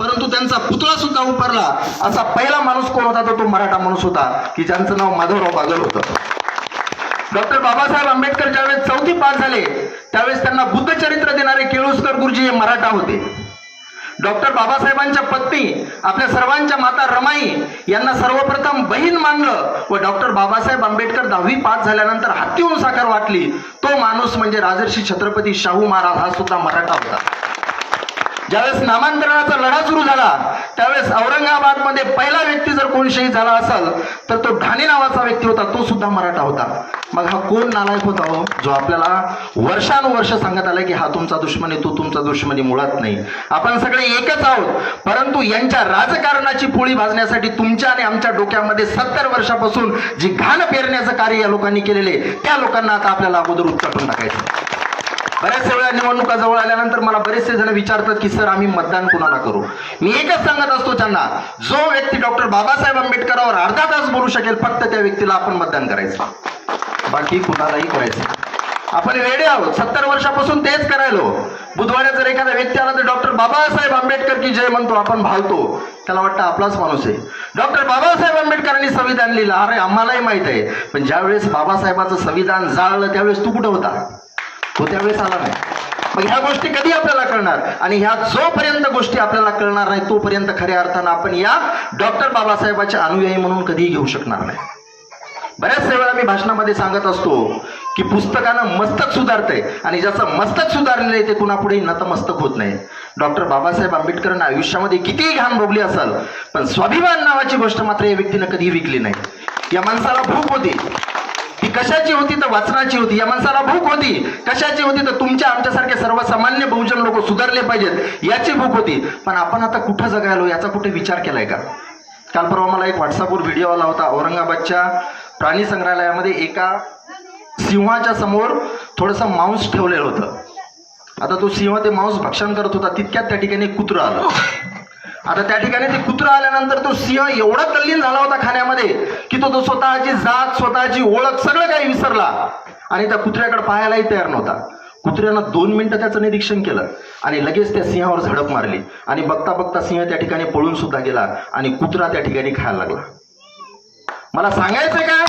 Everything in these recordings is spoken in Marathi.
परंतु त्यांचा पुतळा सुद्धा उभारला. असा पहिला माणूस कोण होता? तर तो मराठा माणूस होता की ज्यांचं नाव माधवराव बागल होतं. डॉक्टर बाबासाहेब आंबेडकर ज्यावेळेस चौथी पास झाले त्यावेळेस त्यांना बुद्ध चरित्र देणारे केळुसकर गुरुजी हे मराठा होते. डॉक्टर बाबासाहेबांच्या पत्नी आपल्या सर्वांच्या माता रमाई यांना सर्वप्रथम बहीण मानलं व डॉक्टर बाबासाहेब आंबेडकर दहावी पास झाल्यानंतर हत्तीहून साखर वाटली. तो माणूस म्हणजे राजर्षी छत्रपती शाहू महाराज हा सुद्धा मराठा होता. ज्यावेळेस नामांतरणाचा लढा सुरू झाला त्यावेळेस औरंगाबादमध्ये पहिला व्यक्ती जर कोण शहीद झाला असेल तर तो ढाणे नावाचा व्यक्ती होता तो सुद्धा मराठा होता. मग हा कोण नालायक होता हो? जो आपल्याला वर्षानुवर्ष सांगत आला की हा तुमचा दुश्मन आहे तो तुमचा दुश्मनी मुळात नाही. आपण सगळे एकच आहोत परंतु यांच्या राजकारणाची पोळी भाजण्यासाठी तुमच्या आणि आमच्या डोक्यामध्ये सत्तर वर्षापासून जी घाण पेरण्याचं कार्य या लोकांनी केलेले त्या लोकांना आता आपल्याला अगोदर उच्चाटून टाकायचं बऱ्याच वेळा निवडणुका जवळ आल्यानंतर मला बरेचसे जण विचारतात की सर आम्ही मतदान कुणाला करू? मी एकच सांगत असतो त्यांना जो व्यक्ती डॉक्टर बाबासाहेब आंबेडकरांवर अर्धा तास बोलू शकेल फक्त त्या व्यक्तीला आपण मतदान करायचं. बाकी कुणालाही करायचं आपण वेडे आहोत. सत्तर वर्षापासून तेच करायलो. बुधवाड्यात जर एखादा व्यक्ती आला तर डॉक्टर बाबासाहेब आंबेडकर की जय म्हणतो आपण भावतो त्याला वाटतं आपलाच माणूस आहे. डॉक्टर बाबासाहेब आंबेडकरांनी संविधान लिहिलं. अरे आम्हालाही माहीत आहे. पण ज्यावेळेस बाबासाहेबाचं संविधान जाळलं त्यावेळेस तू कुठं होता? तो त्यावेळेस आला नाही. मग ह्या गोष्टी कधी आपल्याला कळणार? आणि ह्या जोपर्यंत गोष्टी आपल्याला कळणार नाही तोपर्यंत खऱ्या अर्थानं आपण या डॉक्टर बाबासाहेबाच्या अनुयायी म्हणून कधीही घेऊ शकणार नाही. बऱ्याच वेळा मी भाषणामध्ये सांगत असतो की पुस्तकानं मस्तक सुधारतंय. आणि ज्याचं मस्तक सुधारलेलं आहे ते कुणापुढे नतमस्तक होत नाही. डॉक्टर बाबासाहेब आंबेडकरांना आयुष्यामध्ये कितीही घाण भोगली असाल पण स्वाभिमान नावाची गोष्ट मात्र या व्यक्तीनं कधीही विकली नाही. या माणसाला भूक होती. कशाची होती तर वाचनाची होती? या माणसाला भूक होती. कशाची होती तर तुमच्या आमच्यासारखे सर्वसामान्य बहुजन लोक सुधारले पाहिजेत. याची भूक होती. पण आपण आता कुठं जगायलो? याचा कुठे विचार केलाय का? काल परवा मला एक व्हॉट्सअपवर व्हिडिओ आला होता. औरंगाबादच्या प्राणी संग्रहालयामध्ये एका सिंहाच्या समोर थोडंसं मांस ठेवलेलं होतं. आता तो सिंह ते मांस भक्षण करत होता. तितक्यात त्या ठिकाणी कुत्र कुत्रं आलं. आता त्या ठिकाणी ते कुत्र आल्यानंतर तो सिंह एवढा तल्लीन झाला होता खाण्यामध्ये की तो तो स्वतःची जात स्वतःची ओळख सगळं काही विसरला. आणि त्या कुत्र्याकडे पाहायलाही तयार नव्हता. कुत्र्यानं दोन मिनिटं त्याचं निरीक्षण केलं आणि लगेच त्या सिंहावर झडप मारली. आणि बघता बघता सिंह त्या ठिकाणी पळून सुद्धा गेला आणि कुत्रा त्या ठिकाणी खायला लागला. मला सांगायचं का?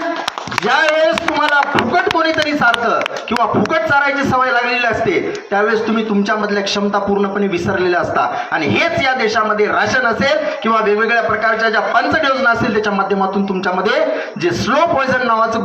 किंवा फुकट चारायची सवय लागलेली असते त्यावेळेस तुम्ही तुमच्यामधल्या क्षमता पूर्णपणे विसरलेल्या असता. आणि हेच या देशामध्ये राशन असेल किंवा वेगवेगळ्या प्रकारच्या ज्या पंचड योजना असेल त्याच्या माध्यमातून तुमच्यामध्ये जे स्लो पॉयझन नावाचं